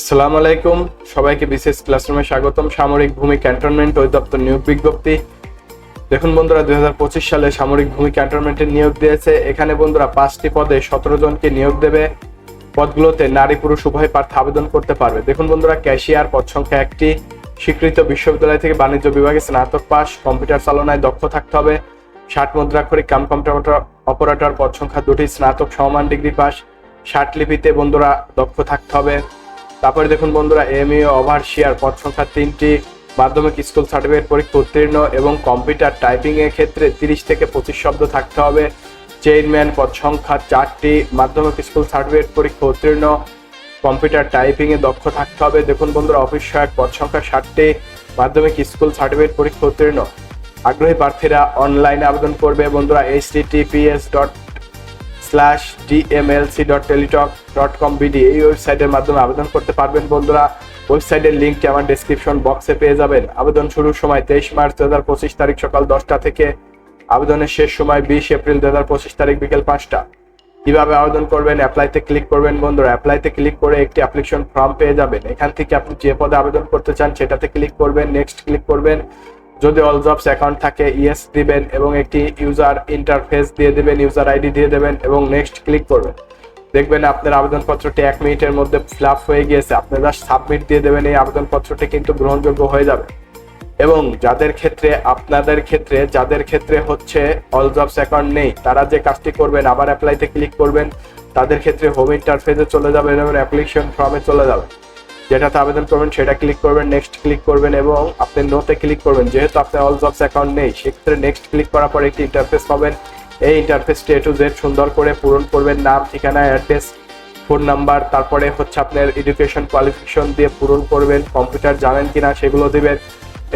আসসালামু আলাইকুম। সবাইকে বিশেষ ক্লাসরুমে স্বাগতম। সামরিক ভূমি ক্যান্টনমেন্ট অধিদপ্তর নিয়োগ বিজ্ঞপ্তি। দেখুন বন্ধুরা, দুই হাজার পঁচিশ সালে সামরিক ভূমি ক্যান্টনমেন্টে নিয়োগ দিয়েছে। এখানে বন্ধুরা পাঁচটি পদে সতেরো জনকে নিয়োগ দেবে। পদগুলোতে নারী পুরুষ উভয় প্রার্থী আবেদন করতে পারবে। দেখুন বন্ধুরা, ক্যাশিয়ার, পদ সংখ্যা একটি। স্বীকৃত বিশ্ববিদ্যালয় থেকে বাণিজ্য বিভাগে স্নাতক পাস, কম্পিউটার চালনায় দক্ষ থাকতে হবে। ষাট মুদ্রাক্ষরিক কাম কম্পিউটার অপারেটর, পদ সংখ্যা দুটি, স্নাতক সমমান ডিগ্রি পাস। ষাট লিপিতে বন্ধুরা দক্ষ থাকতে হবে। তারপরে দেখুন বন্ধুরা এমইও ওভারশিয়ার পদ সংখ্যা তিনটি, মাধ্যমিক স্কুল সার্টিফিকেট পরীক্ষা উত্তীর্ণ এবং কম্পিউটার টাইপিং এর ক্ষেত্রে তিরিশ থেকে পঁচিশ শব্দ থাকতে হবে। চেইনম্যান পদ সংখ্যা চারটি, মাধ্যমিক স্কুল সার্টিফিকেট পরীক্ষা উত্তীর্ণ কম্পিউটার টাইপিং এ দক্ষ থাকতে হবে। দেখুন বন্ধুরা অফিস সহায়ক পদ সংখ্যা ষাটটি, মাধ্যমিক স্কুল সার্টিফিকেট পরীক্ষা উত্তীর্ণ। আগ্রহী প্রার্থীরা অনলাইনে আবেদন করবে। বন্ধুরা H dot slash DMLC dot Teletalk dot com BD এই ওয়েবসাইটের মাধ্যমে আবেদন করতে পারবেন বন্ধুরা। ওয়েবসাইটের লিঙ্কটি আমার ডেসক্রিপশন বক্সে পেয়ে যাবেন। আবেদন শুরুর সময় তেইশ মার্চ দু হাজার পঁচিশ তারিখ সকাল দশটা থেকে। আবেদনের শেষ সময় বিশ এপ্রিল দু হাজার পঁচিশ তারিখ বিকেল পাঁচটা। কীভাবে আবেদন করবেন অ্যাপ্লাইতে ক্লিক করবেন বন্ধুরা। অ্যাপ্লাইতে ক্লিক করে একটি অ্যাপ্লিকেশন ফর্ম পেয়ে যাবেন। এখান থেকে আপনি যে পদে আবেদন করতে চান, সেটাতে ক্লিক করবেন নেক্সট ক্লিক করবেন। যদি অল জবস অ্যাকাউন্ট থাকে ইয়েস দিবেন এবং একটি ইউজার ইন্টারফেস দিয়ে দেবেন ইউজার আইডি দিয়ে দেবেন এবং নেক্সট ক্লিক করবেন। দেখবেন আপনার আবেদনপত্রটি এক মিনিটের মধ্যে ফিল হয়ে গিয়েছে। আপনি জাস্ট সাবমিট দিয়ে দেবেন, এই আবেদনপত্রটি কিন্তু গ্রহণযোগ্য হয়ে যাবে। এবং যাদের ক্ষেত্রে, আপনাদের ক্ষেত্রে, যাদের ক্ষেত্রে হচ্ছে অল জবস অ্যাকাউন্ট নেই, তারা যে কাজটি করবেন, আবার অ্যাপ্লাইতে ক্লিক করবেন, তাদের ক্ষেত্রে হোম ইন্টারফেসে চলে যাবেন এবং অ্যাপ্লিকেশন ফর্মে চলে যাবেন যেটাতে আবেদন করবেন, সেটা ক্লিক করবেন নেক্সট ক্লিক করবেন এবং আপনি নোতে ক্লিক করবেন। যেহেতু আপনার অল জবস অ্যাকাউন্ট নেই, সেক্ষেত্রে নেক্সট ক্লিক করার পর একটি ইন্টারফেস পাবেন। এই ইন্টারফেসটি এ টু জেড সুন্দর করে পূরণ করবেন, নাম, ঠিকানা অ্যাড্রেস ফোন নাম্বার তারপরে হচ্ছে আপনার এডুকেশন কোয়ালিফিকেশন দিয়ে পূরণ করবেন। কম্পিউটার জানেন কি না সেগুলো দিবেন।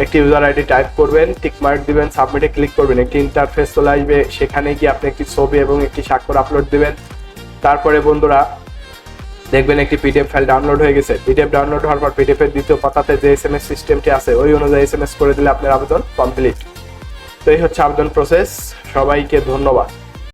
একটি ইউজার আইডি টাইপ করবেন টিক মার্ক দিবেন সাবমিটে ক্লিক করবেন। একটি ইন্টারফেস চলে আসবে, সেখানে গিয়ে আপনি একটি ছবি এবং একটি স্বাক্ষর আপলোড দিবেন। তারপরে বন্ধুরা দেখবেন একটি পিডিএফ ফাইল ডাউনলোড হয়ে গেছে। পিডিএফ ডাউনলোড হওয়ার পর পিডিএফ এর দ্বিতীয় পাতাতে যে এস এম এস সিস্টেমটি আছে, ওই অনুযায়ী এস এম এস করে দিলে আপনার আবেদন কমপ্লিট তো এই হচ্ছে আবেদন প্রসেস সবাইকে ধন্যবাদ।